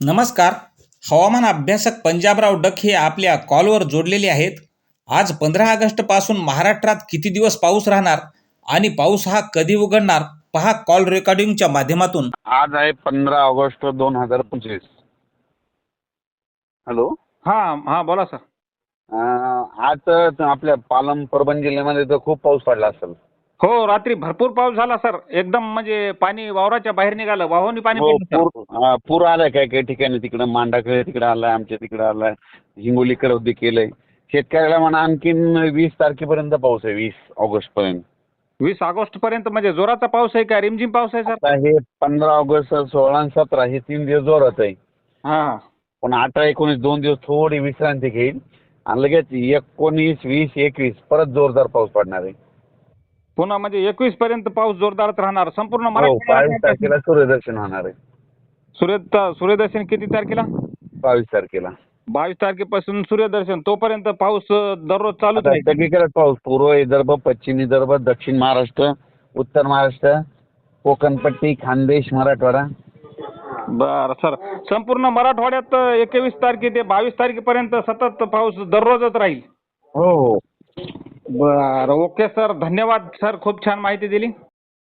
नमस्कार. हवामान अभ्यासक पंजाबराव डक हे आपल्या कॉलवर जोडलेले आहेत. आज पंधरा ऑगस्टपासून महाराष्ट्रात किती दिवस पाऊस राहणार आणि पाऊस हा कधी उघडणार पहा कॉल रेकॉर्डिंगच्या माध्यमातून. आज आहे पंधरा ऑगस्ट दोन हजार पंचवीस. हॅलो? हा हा बोला सर. आज आपल्या पालम परभणी जिल्ह्यामध्ये तर खूप पाऊस पडला असेल. हो रात्री भरपूर पाऊस झाला सर. एकदम म्हणजे पाणी वावराच्या बाहेर निघालं. वाहूनी पाणी हो, पडलं सर. पूर हा, पूर आलाय काही काही ठिकाणी. तिकडं मांडाकडे तिकडे आलाय आमच्या तिकडे आलाय. हिंगोलीकडे उद्या केलंय. शेतकऱ्याला म्हणा आणखीन वीस तारखेपर्यंत पाऊस आहे वीस ऑगस्ट पर्यंत वीस ऑगस्ट पर्यंत म्हणजे जोराचा पाऊस आहे का? रिमझिम पाऊस आहे सर? आता हे पंधरा ऑगस्ट सोळा आणि सतरा हे तीन दिवस जोरात आहे. हा हा. पण अठरा एकोणीस दोन दिवस थोडी विश्रांती घेईल. आणि लगेच एकोणीस वीस एकवीस परत जोरदार पाऊस पडणार आहे. पुन्हा म्हणजे एकवीस पर्यंत पाऊस जोरदारच राहणार. संपूर्ण हो बावीस मराठवाड्यात तारखेला सूर्यदर्शन होणार आहे. सूर्य सूर्यदर्शन किती तारखेला? बावीस तारखेला. बावीस तारखेपासून सूर्यदर्शन. तोपर्यंत पाऊस अं, दररोज चालूच आता आहे सगळीकडे पाऊस. पूर्व विदर्भ पश्चिम विदर्भ दक्षिण महाराष्ट्र उत्तर महाराष्ट्र कोकणपट्टी खानदेश मराठवाडा. बरं सर. संपूर्ण मराठवाड्यात एकवीस तारखे ते बावीस तारखेपर्यंत सतत पाऊस दररोजच राहील. हो हो. बरं ओके सर धन्यवाद सर खूप छान माहिती दिली.